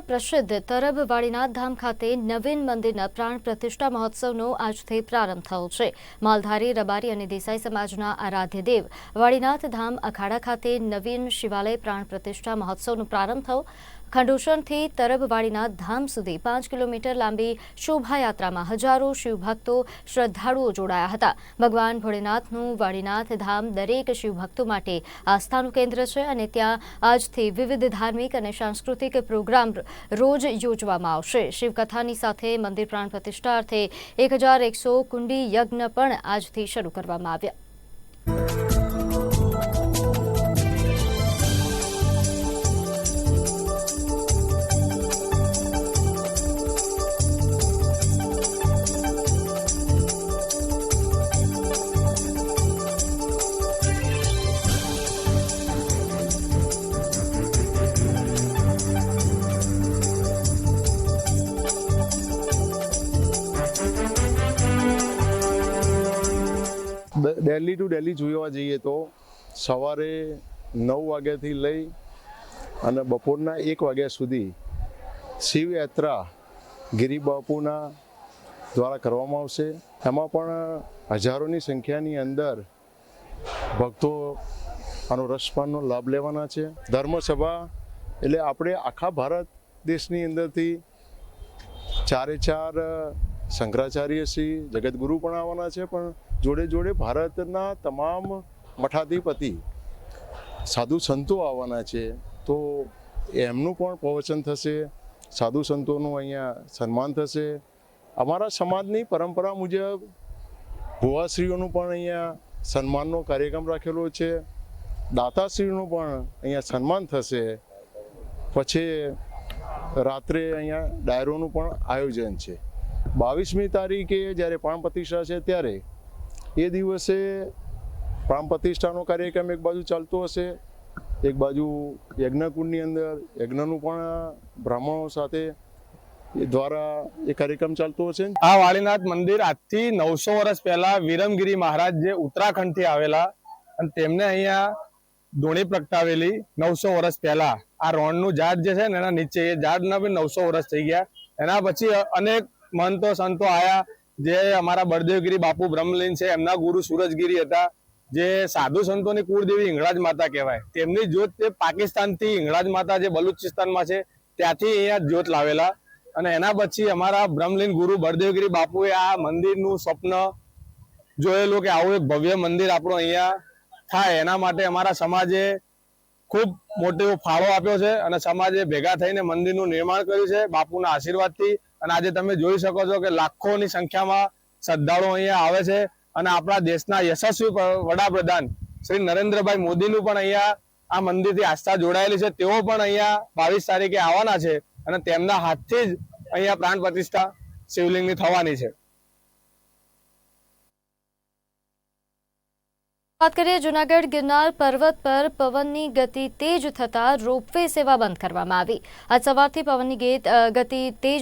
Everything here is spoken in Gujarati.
જૂનાગઢના પ્રસિદ્ધ તરબ વાળીનાથ ધામ ખાતે નવીન મંદિરના પ્રાણ પ્રતિષ્ઠા મહોત્સવનો આજથી પ્રારંભ થયો છે. માલધારી, રબારી અને દેસાઈ સમાજના આરાધ્ય દેવ વાડીનાથ ધામ અખાડા ખાતે નવીન શિવાલય પ્રાણ પ્રતિષ્ઠા મહોત્સવનો પ્રારંભ થયો. ખંડોશણથી તરબવાડીના ધામ સુધી પાંચ કિલોમીટર લાંબી શોભાયાત્રામાં હજારો શિવભક્તો શ્રદ્ધાળુઓ જોડાયા હતા. ભગવાન ભોળેનાથનું વાડીનાથ ધામ દરેક શિવભક્તો માટે આસ્થાનું કેન્દ્ર છે અને ત્યાં આજથી વિવિધ ધાર્મિક અને સાંસ્કૃતિક પ્રોગ્રામ રોજ યોજવામાં આવશે. શિવકથાની સાથે મંદિર પ્રાણ પ્રતિષ્ઠા અર્થે એક હજાર એકસો કુંડી યજ્ઞ પણ આજથી શરૂ કરવામાં આવ્યા. દિલ્હી ટુ દિલ્હી જોવા જઈએ તો સવારે નવ વાગ્યાથી લઈ અને બપોરના એક વાગ્યા સુધી શિવયાત્રા ગિરિબાપુના દ્વારા કરવામાં આવશે. એમાં પણ હજારોની સંખ્યાની અંદર ભક્તો આનો રસપાનનો લાભ લેવાના છે. ધર્મસભા એટલે આપણે આખા ભારત દેશની અંદરથી ચારે ચાર શંકરાચાર્ય શ્રી જગતગુરુ પણ આવવાના છે, પણ જોડે જોડે ભારતના તમામ મઠાધિપતિ સાધુ સંતો આવવાના છે, તો એમનું પણ પ્રવચન થશે, સાધુ સંતોનું અહીંયા સન્માન થશે. અમારા સમાજની પરંપરા મુજબ ભુવાશ્રીઓનું પણ અહીંયા સન્માનનો કાર્યક્રમ રાખેલો છે, દાતાશ્રીનું પણ અહીંયા સન્માન થશે. પછી રાત્રે અહીંયા ડાયરોનું પણ આયોજન છે. બાવીસમી તારીખે જ્યારે પાણપતિષ્ઠા છે ત્યારે એ દિવસે પ્રાણ પ્રતિષ્ઠાનો કાર્યક્રમ એક બાજુ ચાલતો હશે, એક બાજુ યજ્ઞકુંડની અંદર, યજ્ઞનું પણ બ્રાહ્મણો સાથે એ દ્વારા એ કાર્યક્રમ ચાલતો હશે. આ વાળીનાથ મંદિર આજથી નવસો વર્ષ પહેલા વિરમગીરી મહારાજ જે ઉત્તરાખંડથી આવેલા અને તેમને અહીંયા ધૂણી પ્રગટાવેલી નવસો વર્ષ પહેલા. આ રોણનું ઝાડ જે છે ને એના નીચે, એ ઝાડના બી નવસો વર્ષ થઈ ગયા. એના પછી અનેક મહંતો સંતો આયા. જે અમારા બળદેવગીરી બાપુ બ્રહ્મલીન છે, એમના ગુરુ સુરજગીરી હતા, જે સાધુ સંતોની કુળદેવી હિંગળાજ માતા કહેવાય. તેમની જ્યોત તે પાકિસ્તાનથી હિંગળાજ માતા જે બલુચિસ્તાનમાં છે, ત્યાંથી અહીંયા જ્યોત લાવેલા. અને એના પછી અમારા બ્રહ્મલીન ગુરુ બળદેવગીરી બાપુએ આ મંદિરનું સ્વપ્ન જોયેલું કે આવું એક ભવ્ય મંદિર આપણું અહીંયા થાય. એના માટે અમારા સમાજે ખૂબ મોટો ફાળો આપ્યો છે અને સમાજે ભેગા થઈને મંદિરનું નિર્માણ કર્યું છે. બાપુના આશીર્વાદથી અને આજે તમે જોઈ શકો છો કે લાખોની સંખ્યામાં શ્રદ્ધાળુઓ અહીંયા આવે છે અને આપણા દેશના યશસ્વી વડાપ્રધાન શ્રી નરેન્દ્રભાઈ મોદીનું પણ અહીંયા આ મંદિરથી આસ્થા જોડાયેલી છે. તેઓ પણ અહીંયા બાવીસ તારીખે આવવાના છે અને તેમના હાથથી જ અહીંયા પ્રાણ પ્રતિષ્ઠા શિવલિંગની થવાની છે. વાત કરીએ જૂનાગઢ ગિરનાર પર્વત પર પવનની ગતિ તેજ થતાં રોપવે સેવા બંધ કરવામાં આવી. આજ સવારથી પવનની ગેત- તેજ